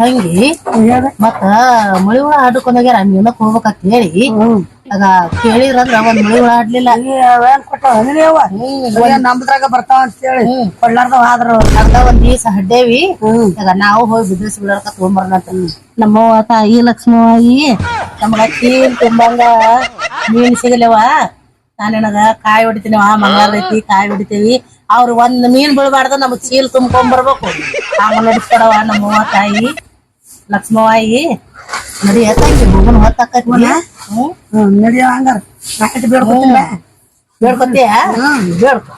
ತಂಗಿ ಮತ್ತ ಮಳಿ ಹುಳ ಆಡ್ಕೊಂಡ್ ಹೋಗ್ಯಾರ ನೀನಕ್ ಹೋಗ್ಬೇಕಂತ ಹೇಳಿ. ಆಗ ಕೇಳಿರಂದ್ರ ಒಂದ್ ಮಳಿ ಹುಳ ಆಡ್ಲಿಲ್ಲ ನಮ್ದ್ರಾಗ ಬರ್ತಾವ ಅಂತ ಹೇಳಿ ಕೊಳ್ಳಾರ್ದವ್ ಆದ್ರ. ಅರ್ಧ ಒಂದ್ ದಿವಸ ಹಡ್ಡೇವಿ. ಆಗ ನಾವು ಹೋಗಿ ಬಿದ್ರಿಸ್ ಬಿಡಕ ತಗೊಂಬರ್ನಂತ ನಮ್ಮವ್ವ ತಾಯಿ ಲಕ್ಷ್ಮವಾಗಿ ನಮ್ಗ ಕೀಲ್ ತುಂಬಂಗ ಮೀನ್ ಸಿಗಲವ. ನಾನೇನದ ಕಾಯಿ ಹೊಡಿತೀನವ ಮಂಗಾರ ಐತಿ ಕಾಯಿ ಹೊಡಿತೀವಿ. ಅವ್ರು ಒಂದ್ ಮೀನ್ ಬೀಳ್ಬಾರ್ದ ನಮಗ್ ಚೀಲ್ ತುಂಬ್ಕೊಂಡ್ ಬರ್ಬೇಕು. ಆಮೇಲೆ ನಡ್ಸ್ಕೊಡವ ನಮ್ಮವ್ವ ತಾಯಿ. ಲಕ್ಷ್ಮವ್ವಾಗಿ ನಡಿ ತಂಗಿ ಹೋಗನ್ ಹೊತ್ತಾಕೈತಿ ಹ್ಮ್? ಹಂಗಾರ. ರಾಕೆಟ್ ಬೇಡ್ಕೊತಿಲ್ಲ ಬೇಡ್ಕೊತೀಯ? ಬೇಡ್ಕೊ.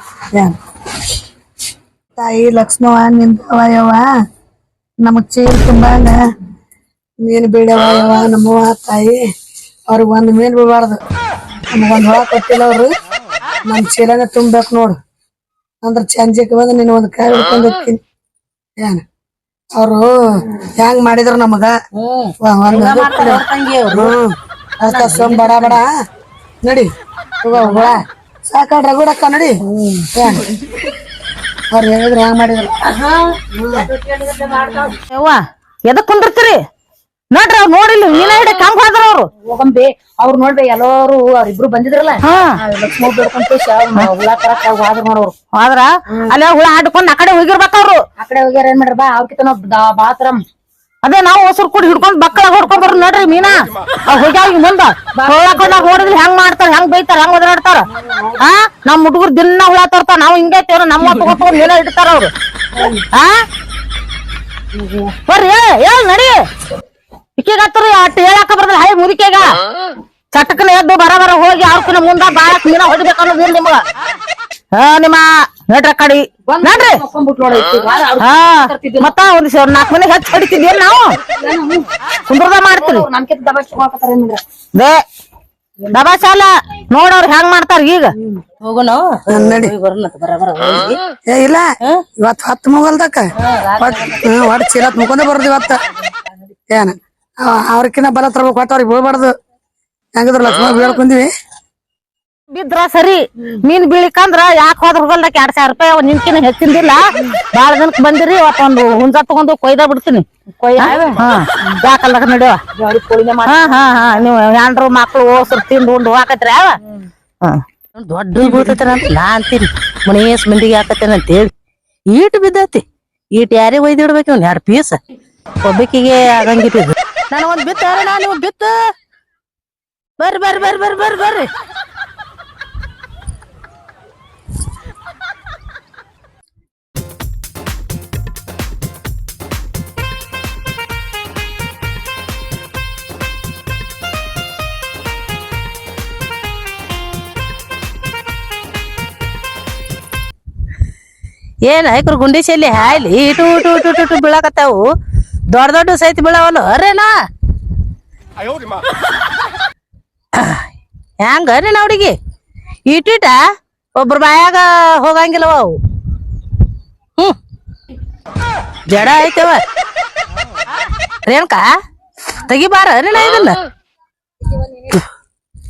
ತಾಯಿ ಲಕ್ಷ್ಮವ ನಿಂದವ ಯವ್ವ. ನಮಗ್ ಚೀಲ್ ತುಂಬಾಂಗ ಮೀನ್ ಬೀಳವಯವ ನಮ್ಮವ್ವ ತಾಯಿ. ಅವ್ರಿಗೆ ಒಂದ್ ಮೀನ್ ಬೀಳ್ಬಾರ್ದು. ನಮಗೊಂದು ಹೊಳ ಕೊಟ್ಟಿಲ್ಲ ಅವ್ರು. ನಮ್ ಚೀಲನ ತುಂಬಬೇಕು ನೋಡು. ಅಂದ್ರ ಚಂಜಿಗೆ ಬಂದು ನೀನ್ ಒಂದ್ ಕಾಯಿ ಹಿಡ್ಕೊಂಡ್ ಹೋಗ್ತೀನಿ. ಏನ್? ಅವ್ರು ಹೆಂಗ್ ಮಾಡಿದ್ರು ನಮಗ? ಅಷ್ಟ ಸೊಮ್ ಬಡ ಬಡ. ನಡಿ. ಹೋಗ ಸಾಕಾಡ್ ರಗುಡಕ್ಕ ನಡಿ. ಅವ್ರು ಹೇಳಿದ್ರು ಹೆಂಗ್ ಮಾಡಿದ್ರು. ಯವ್ವ ಎದಕ್ ಕುಂದಿರ್ತೀರಿ? ನೋಡ್ರಿ ಅವ್ರು ನೋಡಿಲ್ಲ ನೀನ ಹಿಡಿ ಕಂಗ್ ಹೋದ್ರ ಅವ್ರು. ಹೋಗಂಬಿ ಅವ್ರು ನೋಡ್ರಿ ಎಲ್ಲಾರು ಅವ್ರಿಬ್ರು ಬಂದಿದ್ರಲ್ಲ? ಹಾ. ಲಕ್ಷ್ಮೀ ಹುಳ ತರಕ ಹೋದ್ರ ನೋಡವ್ರು ಹೋದ್ರ? ಅಲ್ಲೇ ಹುಳ ಆಡ್ಕೊಂಡ್ ಆ ಕಡೆ ಹೋಗಿರ್ಬೇಕ ಅವ್ರು. ಆ ಕಡೆ ಹೋಗ್ಯಾರ ಏನ್ ಮಾಡ್ರ ಬಾ ಅವ್ರಕಿತ ನಾವ್ ಬಾತ್ರಮ್. ಅದೇ ನಾವು ಹೊಸರು ಕೂಡ ಹಿಡ್ಕೊಂಡ್ ಬಕ್ಕಳ ಹೊಡ್ಕೊಂಡ್ ಬರ್ರಿ ನೋಡ್ರಿ ಮೀನಾ. ಅವ್ ಹೋಗ್ಯಾವ ಮುಂದ. ಹೋಗ್ಕೊಂಡ್ ನೋಡಿದ್ರೆ ಹೆಂಗ್ ಮಾಡ್ತಾರ ಹೆಂಗ್ ಬೈತಾರ ಹೆಂಗ್ ಒದರಾಡ್ತಾರ. ಹಾ ನಮ್ ಹುಡುಗರು ದಿನ ಹುಳ ತರ್ತಾರ ನಾವು ಹಿಂಗೆ ತೇವ್ರ ನಮ್ಮ ತಗೊಂಡ್ ಮೀನ ಇಡ್ತಾರ ಅವ್ರು. ಹಾ ಬರ್ರಿ ಏ ನಡಿ. ಇಕ್ಕಿಗ ಹತ್ರ ಅಟ್ ಹೇಳಾಕ ಬರ್ದ ಹೈ ಮುದಿಕೆಗ ಚಟಕನ ಎದ್ದು ಬರ ಬರ ಹೋಗಿ ಅವ್ರಕಿನ ಮುಂದ ಬಾಳಕ್ ಕ್ಲೀನ ಹೊಡಿಬೇಕನ್ನೋ ಅನ್ನೋದು ನಿಮ್ಗ ನಿಮಗ. ಹಾ ನಿಮ್ಮ ನಡ್ರ ಕಡಿ. ನಡ್ರಿ. ಹಾ ಮತ್ತ ಒಂದ್ ಸಾವಿರ ನಾಲ್ಕ್ ಮನೆ ಹೆಚ್ಚು ಹೊಡಿತಿದ್ವಿ ನಾವು? ಕುಂದ್ರದ ಮಾಡ್ತೀರಿ? ಡಬಾ ದಬಾಶಾಲ ನೋಡವ್ರ ಹೆಂಗ್ ಮಾಡ್ತಾರ ಈಗ. ಹೋಗೋಣ ನಡಿ. ಬರ ಬರ ಹೋಗಿ. ಏ ಇಲ್ಲ. ಇವತ್ ಹತ್ತು ಮುಗಲ್ದಕ್ಕ. ಒಟ್ ಚೀಲತ್ ಮುಕೊಂಡೆ ಬರೋದು ಇವತ್ತ. ಏನ? ಅವ್ರಕಿನ್ನ ಬಲ ತರಬೇಕು ಕೊಟ್ಟು ಅವ್ರಿಗೆ ಬೀಳ್ಬಾರ್ದು. ಹೆಂಗಿದ್ರು ಲಕ್ಷ್ಮಣ ಬೀಳ್ಕೊಂಡಿವಿ ಬಿದ್ರ ಸರಿ ಮೀನ್ ಬೀಳಿಕಂದ್ರ ಯಾಕೆ ಹೋದ್ರ ಹೋಗಲ್ದಾಕ ಎರಡ್ ಸಾವಿರ ರೂಪಾಯಿ ಅವ್ ನಿನ್ಕಿನ ಹೆಚ್ಚಿಂದಿಲ್ಲ. ಬಾಳ ಜನಕ್ ಬಂದಿರಿ ಒಂದು ಹುಂಜ ತಗೊಂಡು ಕೊಯ್ದ ಬಿಡ್ತೀನಿ. ಹಾ? ಯಾಕಲ್ದಾಗ ನಡಿಯೋ. ಹಾ ಹಾ ಹಾ. ನೀವು ಹೆಂಡ್ರು ಮಕ್ಳು ಓಸರು ತಿಂದು ಉಂಡು ಹಾಕತ್ರಿ ಅವ? ದೊಡ್ಡ ಬೀಳ್ತೈತೆ ಅಂತ ನಾ ಅಂತೀನಿ ಮನೇಸ್ ಮಂದಿಗೆ ಹಾಕತ್ತೇನೆ ಅಂತ ಹೇಳಿ. ಈಟ್ ಬಿದ್ದೈತಿ. ಈಟ್ ಯಾರೇ ಒಯ್ದಿಡ್ಬೇಕು ಎರಡು ಪೀಸ್ ಒಬ್ಬಕಿಗೆ ಆಗಂಗಿಟ್ಟಿದ್ದು ನಾನು ಒಂದ್ ಬಿತ್ತ ನಾ ನೀವು ಬಿತ್ತ. ಬರ್ರಿ ಬರ್ರಿ ಬರ್ರಿ ಬರ್ರಿ ಬರ್ರಿ ಬರ್ರಿ. ಏನ್ ಐಕ್ರು ಗುಂಡಿ ಚೆಲ್ಲಿ ಹಾಯ್ಲಿ? ಇಟು ಇಟು ಇಟು ಇಟು ಬೀಳಾಕತ್ತಾವು. ದೊಡ್ಡ ದೊಡ್ಡ ಸೈತ್ ಬೀಳವಲ್ಲ. ಅರೇನಾ ಹೆಂಗ ನೀನ್ ಹುಡುಗಿ? ಇಟ್ಟಿಟ ಒಬ್ರ ಬಾಯಾಗ ಹೋಗಂಗಿಲ್ಲವ ಅವು. ಹ್ಮ್. ಜಡ ಐತವ. ರೇಣುಕಾ ತೆಗಿಬಾರ ನೀನ ಇದನ್ನ.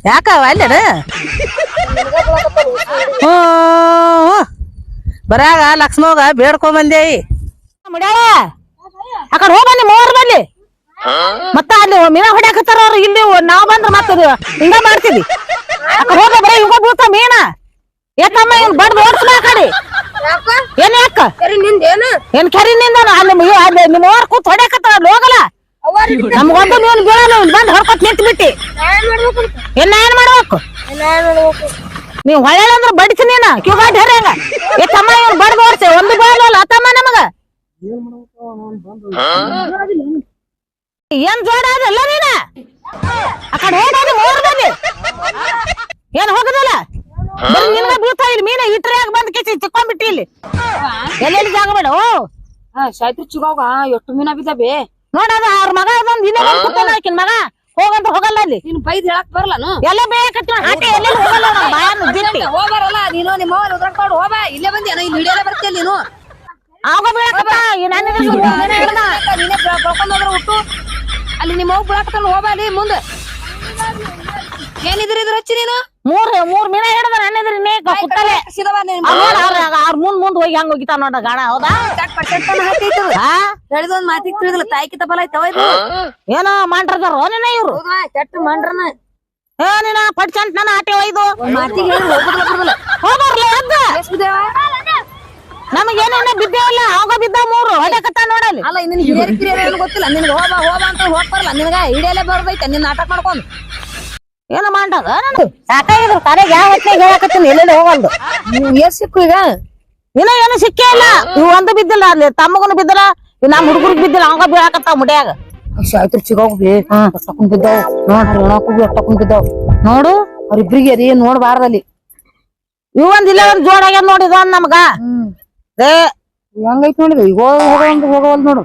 ಯಾಕ ಅಲ್ಲೇನ ಹ್ಮ್. ಬರಾಗ ಲಕ್ಷ್ಮೋಗ ಬೇಡ್ಕೊಂಡ್ ಬಂದೇವಿ. ಮುಡ್ಯಾಳ. ಆ ಕಡೆ ಹೋಗ್ ಬನ್ನಿ, ಮೂವರು ಬನ್ನಿ. ಮತ್ತ ಅಲ್ಲಿ ಮೀನ ಹೊಡ್ಯಾಕತ್ತಾರ ಅವ್ರು, ಇಲ್ಲಿ ನಾವ್ ಬಂದ್ರ ಮತ್ತ ಅದು ಹಿಂಗ ಮಾಡ್ತಿದ್ವಿ ಆ ಕಡೆ ಹೋಗ ಬರೀ ಇವಾಗ ಬೀಳ್ತಾವ ಮೀನ. ಏತಮ್ಮ ಇವ್ನು ಬಡ್ದು ಓಡ್ಸ್ಲ ಆ ಕಡೆ. ಏನ್ ಯಾಕ? ಏನ್ ಕರಿ ನಿಂದ ಅಲ್ಲಿ ಅಲ್ಲಿ ನಿಮ್ಮ ಅವ್ರ ಕೂತ್ ಹೊಡ್ಯಾಕತ್ತಾರ ಅಲ್ಲಿ ಹೋಗಲ್ಲ. ನಮ್ಗೊಂದು ನೀನ್ ಬೀಳಲ್ಲ, ಇವ್ನ್ ಬಂದ್ ಹೊಡ್ಕೊತ್ ನಿಂತ್ ಬಿಟ್ಟಿ ಏನ್ ಮಾಡ್ಬೇಕು? ನೀವ್ ಹೊಳ್ಯಾಳ ಅಂದ್ರ ಬಡಿಸಿ ನೀನ ಕಿವಾಡ್ ಹೆರಂಗ ಏ ತಮ್ಮ ಬಡ್ದು ಓಡ್ಸೆ, ಒಂದು ಬೀಳಲ್ಲ ತಮ್ಮ ನಮಗ? ಏನ್ ಜೋಡ ಅದಲ್ಲ ನೀನ? ಆ ಕಡೆ ಹೋಗೋದು ಬನ್ನಿ. ಏನ್ ಹೋಗದಲ್ಲ? ಬರೀ ನಿನ್ಗ ಬೀಳ್ತಾ ಇಲ್ಲಿ ಮೀನ ಇಟ್ರ್ಯಾಗ ಬಂದ್ ಕೆಸಿ ಚಿಕ್ಕೊಂಡ್ಬಿಟ್ಟಿ ಇಲ್ಲಿ? ಎಲ್ಲೆಲ್ಲಿ ಜಾಗ ಬೇಡ ಓ! ಸಾಯ್ತ್ರಿ ಚಿಗಾವ್ಗ ಎಷ್ಟು ಮೀನ ಬಿದ್ದಾವೆ? ನೋಡದ ಅವ್ರ ಮಗ ಅದೊಂದು ಇಲ್ಲೇ ಬಂದ್ ಕೂತಾನ ಆಕಿನ್ ಮಗ. ಹೋಗಂತ ಹೋಗಲ್ಲ ಅಲ್ಲಿ. ನೀನು ಬೈದ್ ಹೇಳಕ್ ಬರಲ್ಲನು ಎಲ್ಲ ಬೇಕತ್ತ ಹಾಕಿ ಎಲ್ಲೆಲ್ಲಿ ಹೋಗಲ್ಲ ಬಾಯನ್ನ ದಿಟ್ಟಿ ಹೋಗಾರಲ್ಲ ನೀನು ನಿಮ್ಮ ಉದ್ರಾಡ್ಕೊಂಡು ಹೋಗ ಇಲ್ಲೇ ಬಂದಿ ಇಲ್ಲಿ ಹಿಡಿಯಲ್ಲ ಬರ್ತೀಯ ನೀನು? ಅಲ್ಲಿ ನಿಮ್ಮ ಅವ್ವ ಬಿಳಾಕತ್ತಾನ ಹೋಗ ಅಲ್ಲಿ ಮುಂದೆ. ಏನಿದ್ರಿ ಇದ್ರ ಹಚ್ಚಿ ನೀನು? ಮೂರ್ ಮೂರ್ ಮೀನ ಹಿಡಿದ್ರ ಅನ್ನಿದ್ರಿ ನೀ ಕುತ್ತಲೆ. ಅವ್ರ ಮುಂದ್ ಮುಂದ್ ಹೋಗಿ ಹಂಗ ಹೋಗಿತಾವ ನೋಡ ಗಾಣ ಹೌದಾ? ಹೇಳಿದೊಂದ್ ಪಟ್ ಚಟ್ ಹಾ? ಹೇಳಿದ ಒಂದ್ ಮಾತಿಗೆ ತಿಳಿದಿಲ್ಲ. ತಾಯಿ ಕಿತ ಬಲ ಐತವ ಇದು? ಏನೋ ಮಾಡ್ರದಾರ ನಿನ್ನ ಇವ್ರು? ಹೌದಾ? ಚಟ್ ಮಾಡ್ರನ. ಏ ನಿನ್ನ ಪಟ್ ಚಂಟ್ ನನ್ನ ಆಟೆ ಒಯ್ದು. ಮಾತಿಗೆ ಹೋಗ್ಬರ್ಲಿ ಎದ್ದ ನಮಗೇನೇನ ಬಿದ್ದೇವಲ್ಲ? ಅವಾಗ ಬಿದ್ದ ಮೂರು. ಹೊಡೆಕತ್ತ ನೋಡಲಿ ಅಲ್ಲ ನಿನ್ ಹಿರಿಯರ್ ಕಿರಿಯರ್ ಏನು ಗೊತ್ತಿಲ್ಲ. ನಿನ್ಗೆ ಹೋಗ ಹೋಗ ಅಂತ ಹೋಗ್ಬಾರಲ್ಲ ನಿನಗ ಹಿಡಿಯಲೇ ಬರೋದೈತೆ. ನಿನ್ನ ನಾಟಕ ಮಾಡ್ಕೊಂಡು. ಏನ ಮಾಡದ ಸಾಕಾಗಿದ್ರು. ಕರೆಗೆ ಯಾವ ಹೊತ್ತಿಗೆ ಹೇಳಕತ್ತೀನಿ ಎಲ್ಲೆಲ್ಲಿ ಹೋಗಲ್ದು? ನೀವ್ ಎಷ್ಟ್ ಸಿಕ್ಕು ಈಗ? ಇನ್ನ ಏನು ಸಿಕ್ಕೇ ಇಲ್ಲ. ಇವ್ ಒಂದು ಬಿದ್ದಿಲ್ಲ. ಅಲ್ಲಿ ತಮ್ಮಗನು ಬಿದ್ದಿಲ್ಲ. ಇವ್ ನಮ್ಮ ಹುಡುಗರಿಗೆ ಬಿದ್ದಿಲ್ಲ. ಅವಂಗ ಬೀಳಾಕತ್ತಾವ ಮುಡ್ಯಾಗ. ಶಾಯ್ತ್ರ ಚಿಗೋಗ್ಬಿ ತಕೊಂಡ್ ಬಿದ್ದಾವ್. ನೋಡ್ರಿ ಒಣಕು ತಕೊಂಡ್ ಬಿದ್ದಾವ್. ನೋಡು. ಅವ್ರಿಬ್ರಿಗೆ ನೋಡ್ಬಾರ್ದಲ್ಲಿ. ಇವ್ ಒಂದ್ ಇಲ್ಲ ಒಂದ್ ಜೋಡ್ ಆಗ್ಯಾದ ನೋಡಿದ ನಮ್ಗ. ಹೆಂಗೈತ್ ನೋಡಿದ ಈಗ ಹೋಗೋಂಗ್ ಹೋಗೋವಲ್ ನೋಡು.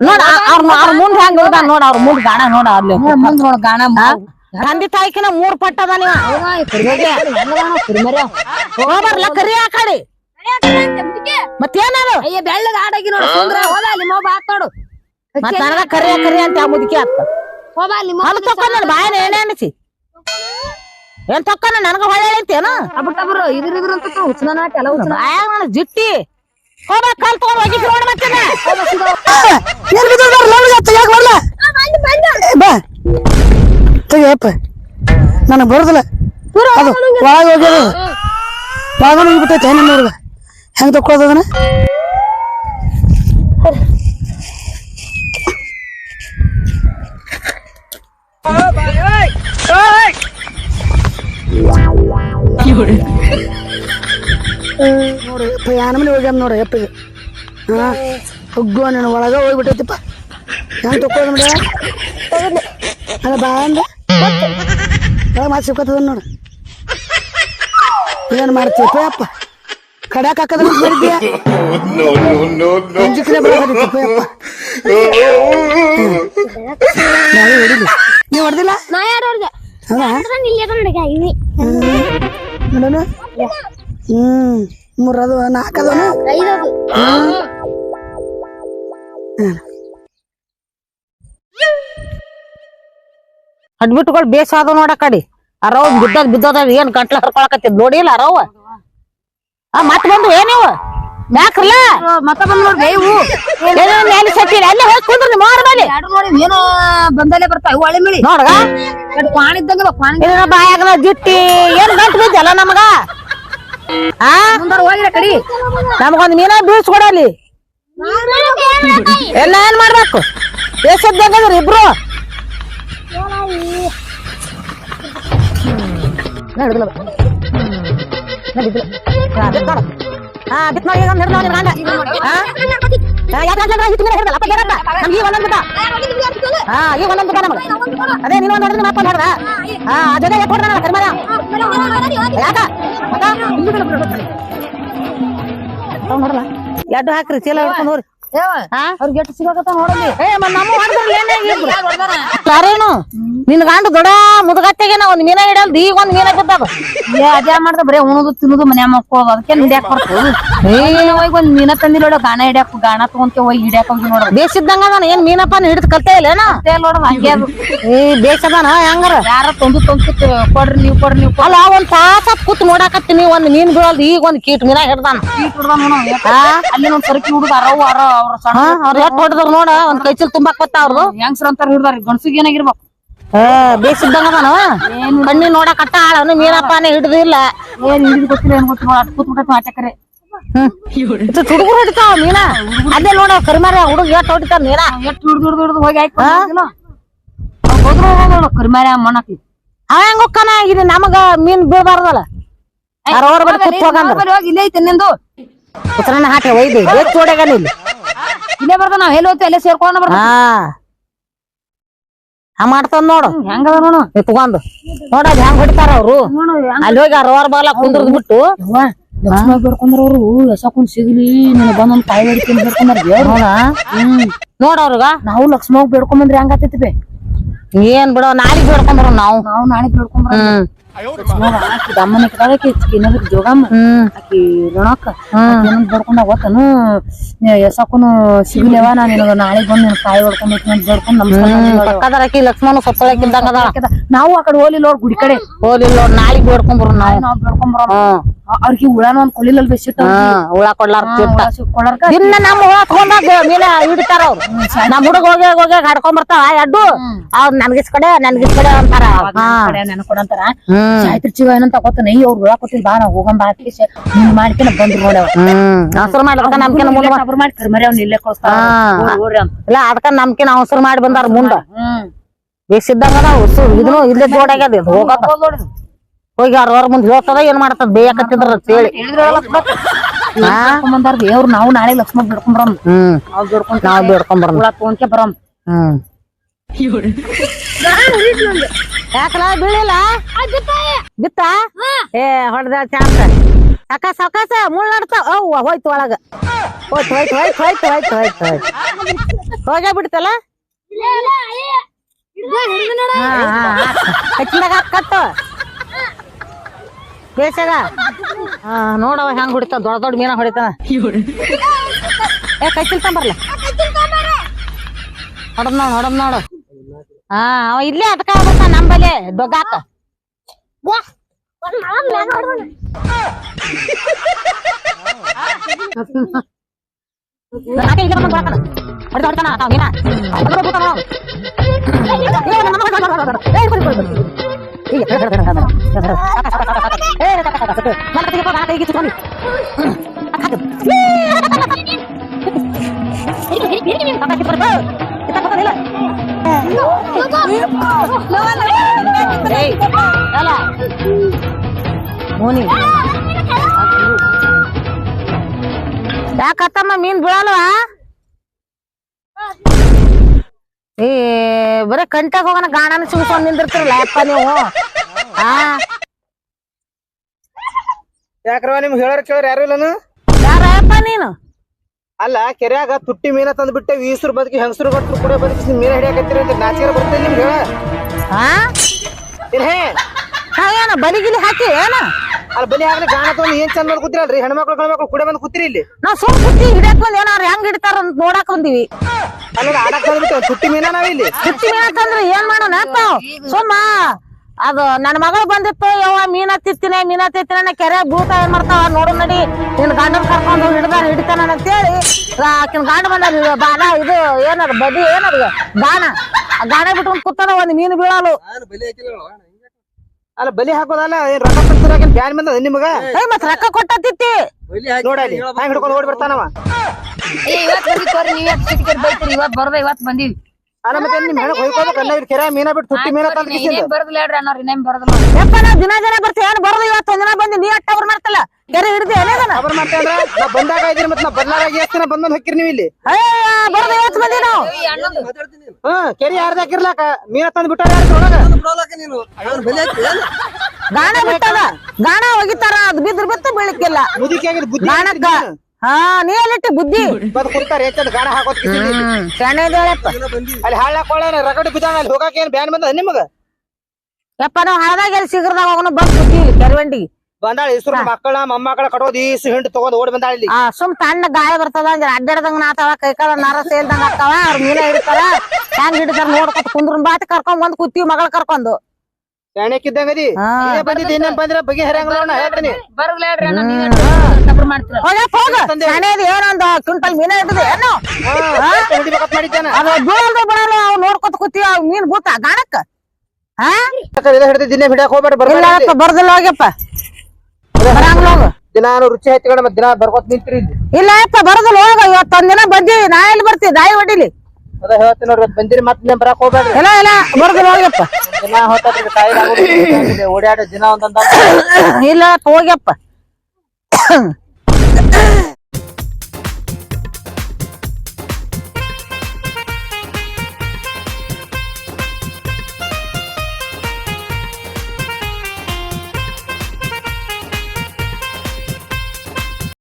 ನೋಡ ಅವ್ರ ಅವ್ರ ಮುಂದ್ ಹೆಂಗ್ ಹೋದ ನೋಡ ಅವ್ರ ಮುಂದ್ ಗಾಣ ನೋಡ ಅಲ್ಲಿ. ಮುಂದ್ ನೋಡ ಗಾಣ ತಂದೆ ತಾಯಿಕಿನ ಮೂರ್ ಪಟ್ಟ ಅದ ನೀವ. ಹೋಗ್ಬರ್ಲ ಕರಿ ಆ ಕಡೆ. ಮತ್ತೇನದು? ಅಯ್ಯ ಬೆಳ್ಳಗ ಆಡಾಗಿ ನೋಡು ಸುಂದ್ರ. ಹೋದ ಅಲ್ಲಿ ಮೋಬ ಆತ್ ನೋಡು. ನನಗ ಕರಿ ಅಂತ ಮುದುಕಿ ಆತ ಹೋಬ ಅಲ್ಲಿ ಅಲ್ಲಿ ತಕೊಂಡ್ ಬಾಯನ ಏನೇ ಅನಿಸಿ? ಏನ್ ತಕ್ಕನ? ನನಗ ಹೊಳೆ ಅಂತೇನ ಅಬ್ಬರು ಇದ್ರ ಇದ್ರ ಅಂತ ಹುಚ್ಚನ ನಾಟ ಎಲ್ಲ ಹುಚ್ಚನ ಬಾಯಾಗ ನನ್ನ ಜಿಟ್ಟಿ. ಹೋಗ ಕಾಲ್ ತಗೊಂಡ್ ಹೋಗಿದ್ರು ನೋಡ್ ಮತ್ತೇನ ಏನ್ ಬಿದ್ದೋದಾರ ಲವ್ಲಿಗೆ ತೆಗಿಯಾಕ ಬರ್ಲ? ಏ, ಬಾ. ತೆಗಿಯಪ್ಪ ನನಗೆ ಬರೋದಿಲ್ಲ. ಅದು ಒಳಗೆ ಹೋಗ್ಯದ ಒಳಗ ಹೋಗ್ಬಿಟ್ಟೈತೆ ಹೆಣ್ಣು ಹುಡುಗ ಹೆಂಗ್ ತಕ್ಕೋದನ ನೋಡಿ ಯಪ್ಪ ಯಾನ ಮನೆ ಹೋಗ್ಯಾನ ನೋಡಿ ಯಪ್ಪ ಇದು ಹಾ ಹುಗ್ಗು ನೀನು ಒಳಗ ಹೋಗ್ಬಿಟ್ಟೈತಿಪ್ಪ ಹೆಂಗ್ ತಕ್ಕೋದ ನೋಡಿ ಅಲ್ಲ ಬಾ ಅಂದ ಒಳಗೆ ಮಾತು ಸಿಕ್ಕತ್ತದ ನೋಡು ಏನು ಮಾಡ್ತೀವಪ್ಪ ಯಪ್ಪ ಕಡ್ಯಾಕ್ ಹಾಕದ ಮಾಡಿದ್ಯಾ no, no, no, no. ಅಂಜಿಕನೆ ಬರೋದಿತ್ತಪ್ಪ ಯಪ್ಪ ನಾವೇ ಹೊಡಿಲಿ ನೀವು ಹೊಡೆದಿಲ್ಲ ನಾ ಯಾರು ಹೊಡ್ದೆ ಹೌದಾ ಇಲ್ಲಿ ನೋಡಿಗ ಇವಿ ನೋಡೋಣ ಹ್ಮ್ ಮೂರ್ ಅದು ನಾಲ್ಕು ಅದವನು ಐದದು ಅಡ್ಬಿಟ್ಗಳು ಬೇಸ್ ಆದ ನೋಡ ಕಡಿ. ಅರವ್ ಬಿದ್ದದ್ ಬಿದ್ದದ ಏನ್ ಗಂಟ್ಲ ಹರ್ಕೊಳಕತ್ತಿದ್ ನೋಡಿಲ್ಲ ಅರವ್. ಆ ಮತ್ ಬಂದು ಏನಿವ ಯಾಕ್ರಲ್ಲ? ಮತ್ತ ಬಂದ್ ನೋಡ್ರಿ ಇವು. ಏನೇನ್ ಮ್ಯಾಲೆ ಸಟ್ಟಿಲ್ಲ ಅಲ್ಲೇ ಹೋಗಿ ಕುಂದ್ರ ಮೇಲೆ. ಎರಡು ನೋಡಿ ಏನೋ ಬಂದಲ್ಲೇ ಬರ್ತಾವ ಹಳೆ ಮಿಳಿ. ನೋಡ್ಗ? ಬಾಯಾಗನ ಜಿಟ್ಟಿ ಏನ್ ಗಂಟ್ ಬಿದ್ದಲ್ಲ ನಮಗ? ನಮಗೊಂದ್ ಮೀನ ಬೀಳ್ಸ್ಕೊಡಲಿ ಎಲ್ಲ ಏನ್ ಮಾಡ್ಬೇಕು? ಬೇಸದ್ದಂಗದ್ರಿ ಇಬ್ರು? ನಡ್ದಿಲ್ಲ ಬಾ. ನಡ್ದಿಲ್ಲ. ಹಾ, ಬಿತ್ ನೋಡು. ಯಾಕ್ ಈಗ ಒಂದೊಂದ್ ಬಿದ್ದ ನಮ್ಗೆ. ಅದೇ ನೀನು ಒಂದ್ ಹೊಡ್ದ್ರೆ ಒಂದ್ ಹೊಡ್ದ? ಹಾ, ಕರಿಮರ? ಯಾಕ? ಮತ್ತ? ನೋಡಲ್ಲ? ಎಡ್ಡು ಹಾಕ್ರಿ ಚೀಲ ಹಿಡ್ಕೊಂಡು ಹೋಗ್ರಿ ಅವ್ರಿಗೆ ಎಷ್ಟು ಸಿಗಕತ್ತ ನೋಡಲಿ ಯಾರೇನು? ನಿನ್ ಗಂಡ ದೊಡ್ಡ ನಾ ಒಂದ್ ಮೀನ ಹಿಡಲ್ದು ಈಗ ಒಂದ್ ಮೀನ ಬಿದ್ದದ ಏ ಅದೇ ಮಾಡ್ದ ಬರೇ ಉಣದು ತಿನ್ನುದು ಮನ್ಯಾಗ ಮಕ್ಕೋದು ಅದಕ್ಕೆ ಹಿಡ್ಯಾಕ ಬರ್ತದ ಹೋಗಿ ಒಂದ್ ಮೀನ ತಂದಿ ನೋಡ ಗಾಣ ಹಿಡ್ಯಾಕ ಗಾಣ ತಗೊಂತ ಹೋಗಿ ಹಿಡ್ಯಾಕ ಹೋಗಿ ನೋಡ. ಬೇಸಿದ್ದಂಗ ಅದಾನ ಏನ್ ಮೀನಪ್ಪ ಹಿಡಿದ್ ಕಲ್ತೇ ಇಲ್ಲ ನೋಡ ಹಂಗೆ ಅದು. ಏ ಬೇಸದಾನ ಹೆಂಗಾರ? ಯಾರ ತಂದು ತಂದು ಕೊಡ್ರಿ ನೀವು ಕೊಡ್ರಿ ನೀವು ಅಲ್ಲ ಒಂದ್ ತಾಸ ಕೂತ್ ನೋಡಾಕತ್ತೀನಿ ಒಂದ್ ಮೀನ್ ಬೀಳಲ್ದು ಈಗ ಒಂದ್ ಕೀಟ್ ಮೀನ ಹಿಡ್ದಾನ. ಕೀಟ್ ಹಿಡ್ದಾನ ಅಲ್ಲಿ ಒಂದ್ ಸರ್ಕಿ ಹುಡುಗ ಅರವ್. ಅರ ಅವ್ರ ಹಾ ಅವ್ರ ಎಟ್ ಹೊಡೆದ್ರ ನೋಡ ಒಂದ್ ಕೈಚಲ್ ತುಂಬಾ ತುಂಬಾಕ್ ಬತ್ತ ಅವ್ರದು ಹೆಂಗ್ಸ್ರ ಅಂತಾರ ಹಿಡ್ದಾರ ಗಣಸಿಗೆ ಏನಾಗಿರ್ಬೇಕು? ಹಾ ಬೇಸಿದ್ದಂಗ ಅದಾನ? ಕಣ್ಣಿ ಅಟ್ಟ ಆಳನು ಮೀನಪ್ಪನೇ ಹಿಡ್ದಿಲ್ಲ ಏನ್ ಹಿಡಿದು ಗೊತ್ತಿಲ್ಲ ಏನ್ ಗೊತ್ತಿಲ್ಲ ಅಟ್ ಕೂತ್ಬಿಟ್ಟೈತಿ ಆಚಕರೆ ಹುಡುಗರು ಹಿಡಿತಾವ ಮೀನ ಅದೇ ನೋಡ ಕರಿಮಾರಿ ಹುಡುಗ ಎಟ್ ಹೊಡಿತಾವ ಮೀನ ಎಷ್ಟ್ ಹಿಡ್ದು ಹಿಡ್ದು ಹಿಡ್ದು ಹೋಗಿ ಆಯ್ತು ಹೋದ್ರು ಹೋಗೋದು ಕರಿಮಾರಿ ಮಣ್ಣಾಕಿ ಅವ ಹೆಂಗ ಹೋಗ್ತಾನ? ಇದು ನಮಗ ಮೀನ್ ಬೀಳ್ಬಾರ್ದಲ್ಲ. ಹೋಗಂದ್ರ ಹೋಗಿ ಇಲ್ಲೇ ಐತೆ ನಿಂದು. ಉತ್ತರನ ಹಾಕಿ ಒಯ್ದು ಬೇಕ್ ಚೋಡ್ಯಾಗ ಇಲ್ಲಿ ಬರ್ದ ನಾವ್ ಎಲ್ಲಿ ಹೋಗ್ತೀವಿ ಅಲ್ಲೇ ಸೇರ್ಕೊಂಡ ಬರ್ದ ಹಾ. ಹಾ ಮಾಡ್ತಾನ ನೋಡು. ಹೆಂಗದ ನೋಡು. ಎತ್ಕೊಂಡ್ ನೋಡ ಅದ್ ಹೆಂಗ್ ಹೊಡಿತಾರ ಅವ್ರು. ನೋಡು ಅಲ್ಲಿ ಹೋಗಿ ಅರವರ್ ಬಾಲ ಕುಂದ್ರದ್ ಬಿಟ್ಟು. ಲಕ್ಷ್ಮ ಬೇಡ್ಕೊಂಡ್ರ ಅವರು ಎಸಕೊಂಡ್ ಸಿಗ್ಲಿ ನೀನು ಬಂದೊಂದ್ ಕಾಯಿ ಹೊಡಿತೀನಿ ಬೇಡ್ಕೊಂಡ್ರ ದೇವ್ರು ನೋಡ. ಹ್ಮ್. ನೋಡ ಅವ್ರಿಗ. ನಾವು ಲಕ್ಷ್ಮ ಬೇಡ್ಕೊಂಡ್ ಬಂದ್ರೆ ಹೆಂಗಾತೈತಿ ಬೇ? ಏನ್ ಬಿಡೋ ನಾಳಿಗ್ ಬೇಡ್ಕೊಂಬರು ನಾವು. ನಾವು ನಾಳೆ ಬೇಡ್ಕೊಂಡ್ರ ಹ್ಮ್. ಆಕಿ ಇಟ್ಟಾಗ ಕದಾಕಿ ಇನ್ನೊಂದು ಜೋಗಮ್ಮ ಆಕಿ ಋಣಕ್ಕ ಏನಂತ ಬಡ್ಕೊಂಡ ಗೊತ್ತನು? ಎಸಕ್ಕೂನು ಸಿಗ್ಲೇವ ನಾ ನಿನಗೆ ನಾಳೆ ಬಂದು ನಿನ್ ಕಾಯಿ ಹೊಡ್ಕೊಂಡು ಅಂತ ಬಡ್ಕೊಂಡು ನಮಸ್ಕಾರ ಆಕಿ ಪಕ್ಕದರಕಿ ಲಕ್ಷ್ಮಣ ಆಕೆದ. ನಾವು ಆ ಕಡೆ ಹೋಲಿಲ್ಲ ಅವ್ರ ಗುಡಿ ಕಡೆ. ಹೋಲಿಲ್ಲ ನೋಡ್ ನಾಳಿಗ್ ಬೇಡ್ಕೊಂಬರು ನಾವು. ನಾವ್ ಬೇಡ್ಕೊಂಬರ ಅವ್ರಿಗೆ ಉಳಾನ ಒಂದ್ ಕೊಲಿಲ್ಲ ಬೆಸಿಟ್ಟ ಹ್ಮ್ ಹುಳ ಕೊಡ್ಲಾರ ದಿನ ನಮ್ಮ ಹುಳ ತಗೊಂಡಾಗ ಮೀನ ಹಿಡಿತಾರ ಅವ್ರು. ನಮ್ ಹುಡುಗ ಹೋಗಿ ಹೋಗಿ ಹಾಡ್ಕೊಂಡ್ ಬರ್ತಾವ. ಎಡ್ಡು ಅವ್ರ ನನ್ಗಿಸ್ ಕಡೆ ನನ್ಗಿಸ್ ಕಡೆ ಅಂತಾರ. ನೆನ ಕೊಡಂತಾರ ಹ್ಮ್. ಸಾಯ್ತ್ರಿ ಚಿವ ಏನಂತ ಗೊತ್ತ ನೈ ಅವ್ರು ಹುಳ ಕೊಟ್ಟಿಲ್ ಬಾ ನಾವ್ ಹೋಗಂಬ ಹಾಕಿ ಮಾಡ್ಕೊಂಡ್ ಬಂದ್ರು ನೋಡವ ಹಸ್ರು ಮಾಡ್ಲಕ್ಕ ನಮ್ಕಿನ ಮುಂದ ಮಾಡಿ ಕರ್ಮರಿ ಅವ್ನ ಇಲ್ಲೇ ಕೊಡ್ತಾರ ಇಲ್ಲ ಅದಕ್ಕ ನಮ್ಕಿನ ಅವಸರ ಮಾಡಿ ಬಂದಾರ ಮುಂದ. ಬೇಸಿದ್ದಂಗ ಉಸು ಇದನ್ನು ಇಲ್ಲೇ ಜೋಡಾಗ್ಯದ ಹೋಗತ್ತ ಹೋಗ್ ಅವ್ರವ್ರ ಮುಂದೆ ಹೇಳ್ತದ ಏನ್ ಮಾಡ್ತದ? ಬೇಯಕತ್ತಿದ್ರ ಅಂತ ಹೇಳಿ. ಬಂದಾರ ಅವ್ರು? ನಾವು ನಾಳೆ ಲಕ್ಷ್ಮಣ ಬಿಡ್ಕೊಂಬರಮ್ ಹ್ಮ್. ನಾವ್ ಬಿಡ್ಕೊಂಡ್ ಬೇಡ್ಕೊಂಡ್ ಹುಳ ತಗೊಂಡ್ಕೆ ಬರಮ್ ಹ್ಮ್. ಯಾಕಲ ಬೀಳಿಲ್ಲ? ಬಿತ್ತ? ಏ ಹೊಡೆದ ಚಾನ್ಸ್ ಸಾಕ ಸಾಕಾಸ ಮುಳ್ಳು ನಡ್ತಾವ ಅವ್ವ ಹೋಯ್ತು ಒಳಗ. ಹೋಯ್ತು ಹೋಯ್ತು ಹೋಯ್ತು ಹೋಯ್ತು ಹೋಯ್ತು ಹೋಯ್ತು ಹೋಯ್ತು. ಹೋಗೇ ಬಿಡ್ತಲ್ಲ? ಹೆಚ್ಚಿನಾಗ ಕಟ್ಟು ಬೇಸಾಗ ನೋಡವ ಹೆಂಗ್ ಹೊಡಿತ ದೊಡ್ಡ ದೊಡ್ಡ ಮೀನ ಹೊಡಿತಾನ. ಏ, ಕೈ ಬರ್ಲ? ಹೊಡದ್ ನೋಡು ಹೊಡದ್ ನೋಡು. ಹಾ ಅವ ಇಲ್ಲೇ ಅದಕ್ಕ ಆಗ್ಬೇಕ ನಂಬಲ್ಲಿ, ದೊಗ್ಗಾಕ. ಹೊಡ್ತಾನ ಮೀನ. ಅದ್ರ ಬಿಡ್ತಾನ ಅವ. ಏ, ನಮ್ಮ ಮಗ ಹೊಡ್ದ್ ಹೊಡ್ದ್ ಹೊಡ್ದ್. ಏ, ಬರ್ರಿ, ಬರ್ರಿ, ಬರ್ರಿ. ಏ, ಬರ್ರಿ, ಬರ್ರಿ, ಬರ್ರಿ, ಬರ್ರಿ. ಬರ್ರಿ, ಬರ್ರಿ. ಸಾಕ, ಸಾಕ, ಸಾಕ, ಸಾಕ. ಏ, ಸಾಕ, ಸಾಕ, ಸಾಕ. ನನ್ನ ಕೈಗೆ ಬಾ, ನನ್ನ ಕೈಗೆ ಕಿತ್ಕೊಂಡು. ಹ್ಮ್. ಹಾಕ್, ಹಾಕು. ಏ, ಹಾಕ್, ಹಾಕ್, ಹಾಕ್. ಸಾಕ, ಕಿತ್ಕೊಂಡು ಬಾ. ಕಿತ್ತಾಕ್ ಹೋಗೋದಿಲ್ಲ. ಏಯ್, ಅಲ್ಲ. ಮೋನಿ ಯಾಕತ್ತಮ್ಮ ಮೀನ್ ಬೀಳಲ್ವಾ ಏ ಬರೇ ಕಂಟ್ಯಾಗ ಹೋಗೋಣ ಗಾಣನ ಸಿಗಿಸ್ಕೊಂಡ್ ನಿಂದಿರ್ತಿರಲ್ಲ ಅಪ್ಪ ನೀವು? ಆ? ಯಾಕ್ರವ ನಿಮ್ಗೆ ಹೇಳೋರ್ ಕೇಳೋರ್ ಯಾರು ಇಲ್ಲನು? ಯಾರಪ್ಪ ನೀನು? ಅಲ್ಲ ಕೆರೆಯಾಗ ತುಟ್ಟಿ ಮೀನ ತಂದ್ ಬಿಟ್ಟೆ ಈಸ್ರು ಬದುಕಿ ಹೆಂಗಸರು ಗಟ್ರು ಕೂಡ ಬದುಕಿ ಮೀನ ಹಿಡಿಯಾಕತ್ತೀರಿ ಅಂತ ನಾಚಿಕೆ ಬರ್ತೇನೆ ನಿಮ್ಗೆ ಹೇಳ. ಹಾ ಇಲ್ಲ ಹೇ ನಾವೇನ ಬಲಿಗಿಲಿ ಹಾಕಿ ಏನ? ಅಲ್ಲಿ ಬಲಿ ಹಾಕಲಿ ಗಾಣ ತಗೊಂಡು ಏನ್ ಚಂದ ಮಾಡಿ ಕೂತಿರಲ್ರಿ ಹೆಣ್ಮಕ್ಳು ಗಣಮಕ್ಳು ಕೂಡ ಬಂದು ಕೂತಿರಿ ಇಲ್ಲಿ? ನಾವ್ ಸುಮ್ ಕುತ್ತಿ ಹಿಡಿಯಕ್ ಬಂದ್ ಏನಾರ ಹೆಂಗ್ ಹಿಡಿತಾರ ಅಂತ ನೋಡಕ್ ಬಂದಿವಿ. ಅಲ್ಲಿ ಆಡಕ್ ಬಂದ್ಬಿಟ್ಟು ತುಟ್ಟಿ ಮೀನ ನಾವಿಲ್ಲಿ ಕುತ್ತಿ ಮೀನ ತಂದ್ರೆ ಏನ್ ಮಾಡೋಣ ಅಂತ? ಸುಮ್ಮ ಅದು ನನ್ನ ಮಗಳು ಬಂದಿತ್ತು ಯವ್ವ ಮೀನ ತಿತ್ತಿನ ಮೀನ ತಿತ್ತಿನ ನಾ ಕೆರೆ ಭೂತ ಏನ್ ಮಾಡ್ತಾವ ನೋಡು ನಡಿ. ನಿನ್ ಗಂಡನ್ ಕರ್ಕೊಂಡು ಹಿಡ್ದ ಹಿಡಿತಾನ ಅಂತೇಳಿ ಆಕಿನ ಗಂಡ ಬಂದ ಬಾಣ ಇದು ಏನದ ಬದಿ ಏನದ? ಗಾಣ. ಆ ಗಾಣ ಬಿಟ್ಕೊಂಡ್ ಕೂತಾನ ಒಂದ್ ಮೀನು ಬೀಳಲು. ಅಲ್ಲ ಬಲಿ ಹಾಕೋದಲ್ಲ ಏನ್ ರೊಕ್ಕ ಕೊಡ್ತಿರಾಕ ಬ್ಯಾನ್ ಬಂದ ನಿಮಗ? ಏ ಮತ್ ರೊಕ್ಕ ಕೊಟ್ಟತಿತ್ತಿ ನೋಡಲಿ ಹೆಂಗ್ ಹಿಡ್ಕೊಂಡು ಓಡಿ ಬರ್ತಾನವ ಏ ಇವತ್ ಬಂದಿತ್ತವ್ರಿ ನೀವ್ ಯಾಕೆ ಸಿಟಿಗೆ ಬೈತೀರಿ? ಇವತ್ ಬರ್ದ ಇವತ್ ಬಂದಿವಿ. ಅಲ್ಲ ಮತ್ತೆ ನಿಮ್ ಕೆರೆ ಮೀನ ಬಿಟ್ಟು ತುಟ್ಟಿ ಮೀನ ತಂದ್ ಕಿಸಿಂದ ಬರದಿಲ್ಲ ಹೇಳ್ರಿ ಅಣ್ಣವ್ರ ಇನ್ನೇನ್ ಬರದಿಲ್ಲ. ಯಪ್ಪ ನಾ ದಿನ ದಿನ ಬರ್ತೀವಿ ಏನ್ ಬರ್ದು ಒಂದಿನ ಬಂದಿ ನೀ ಅಟ್ಟವ್ರ ಮಾಡ್ತಲ್ಲ? ಕೆರೆ ಹಿಡ್ದಿ ಅಂದ್ರ ನಾ ಬಂದಾಗ ಇದ್ರಿ ನಾ ಎಷ್ಟು ಬಂದ್ ನೀವು ಇಲ್ಲಿ. ಅಯ್ಯ ಬರೋದು ಇವತ್ತು ಬಂದಿ ನಾವು. ಕೆರೆ ಯಾರ್ದ ಹಾಕಿರ್ಲಾಕ ಮೀನ ತಂದ್ ಬಿಟ್ಟಾರ ಒಳಗ? ಗಾಣ ಬಿಟ್ಟದ? ಗಾಣ ಒಗಿತಾರ ಅದ್ ಬಿದ್ರ ಬಿತ್ತು ಬೀಳಕ್ಕಿಲ್ಲ. ಮುದುಕಿ ಆಗಿದ್ ಬುದ್ಧಿ ಗಾಣಕ್ಕ ಹಾ ನೀ ಬುದ್ಧಿ. ಬಂದ್ ಹೆಚ್ಚದ ಗಾಣ ಹಾಕೋದ್ ಅಲ್ಲಿ ರಗಡ್ ಬಿದ್ದಾನ ಅಲ್ಲಿ ಹೋಗಾಕ ಏನ್ ಬ್ಯಾನ್ ಬಂದ ನಿಮಗ? ಯಪ್ಪ ನಾವು ಹಳದಾಗ ಎಲ್ಲಿ ಸಿಗರ್ದಾಗ ಹೋಗೋಣ ಬಂದ್ ಬುದ್ಧಿ ಇಲ್ಲಿ ಕೆರವಂಡಿಗೆ ಬಂದಾಳ ಇಸ್ರು ಮಕ್ಕಳ ಮೊಮ್ಮಕ್ಕಳ ಕಟ್ಟೋದ್ ಈಸು ಹಿಂಡ್ ತಗೊಂಡ್ ಓಡಿ ಬಂದಾಳ ಇಲ್ಲಿ. ಆ ಸುಮ್ ತಣ್ಣ ಗಾಯ ಬರ್ತದ ಅಂದ್ರೆ ಅಡ್ಡಾಡ್ದಂಗ ನಾತಾವ ಕೈಕಾಲ ನರ ಸೇಲ್ದಂಗ ಆಗ್ತಾವ ಅವ್ರ ಮೀನ ಹಿಡಿತಾರ ಹೆಂಗ್ ಹಿಡಿತಾರ ನೋಡ್ಕೊತ ಕುಂದ್ರ ಬಾತ್ ಕರ್ಕೊಂಡ್ ಬಂದ್ ಕೂತೀವಿ ಮಗಳ ಕರ್ಕೊಂಡು. ಶಾಣಕ್ಕಿದ್ದಂಗದಿ ಬಂದಿದ್ದಿ ಇನ್ನೇನ್ ಬಂದಿರ ಬಗೆ ಹರಿಯಂಗ ನೋಡೋಣ ಹೇಳ್ತೀನಿ. ಹೋಗಪ್ಪ ಅದು ಏನೊಂದು ಕ್ವಿಂಟಲ್ ಮೀನ ಹಿಡಿದು ಏನು. ಹಿಡಿಬೇಕಂತ ಮಾಡಿದ್ದಾನ. ಅದು ಬೀಳಲ್ದು ಬರಲ್ಲ ಅವ್ ನೋಡ್ಕೊತ ಕೂತೀವಿ ಅವ್ ಮೀನ್ ಬೂತ ಗಾಣಕ್ಕ ಹಾ? ಇದ ಹಿಡಿದು ದಿನ ಹಿಡಿಯಾಕ ಹೋಗ್ಬೇಡ ಬರ್ದಿಲ್ಲ ಹೋಗ್ಯಪ್ಪ. ಬರಂಗಿಲ್ಲ ದಿನಾನು ರುಚಿ ಹಚ್ಕೊಂಡ ಮತ್ ದಿನ ಬರ್ಕೋತ್ ನಿಂತಿರಿ ಇಲ್ಲಿ. ಇಲ್ಲ ಅಪ್ಪ ಬರೋದಿಲ್ಲ ಹೋಗ ಇವತ್ತು ಒಂದಿನ ಬಂದೀವಿ ನಾ ಎಲ್ಲಿ ಬರ್ತೀವಿ ದಾಯಿ ಹೊಡಿಲಿ? ಅದ ಹೇಳ್ತೀನಿ ನೋಡ್ರಿ ಇವತ್ತ್ ಬಂದಿರಿ ಮತ್ ನೀನ್ ಬರಕ್ ಹೋಗ್ಬೇಡ್ರಿ. ಇಲ್ಲ ಇಲ್ಲ ಬರೋದಿಲ್ಲ ಹೋಗ್ಯಪ್ಪ ದಿನ ಹೊತ್ತಾದ್ರಿ ತಾಯಿ ಓಡಾಡ ದಿನ ಒಂದೊಂದ ಇಲ್ಲ ಹೋಗ್ಯಪ್ಪ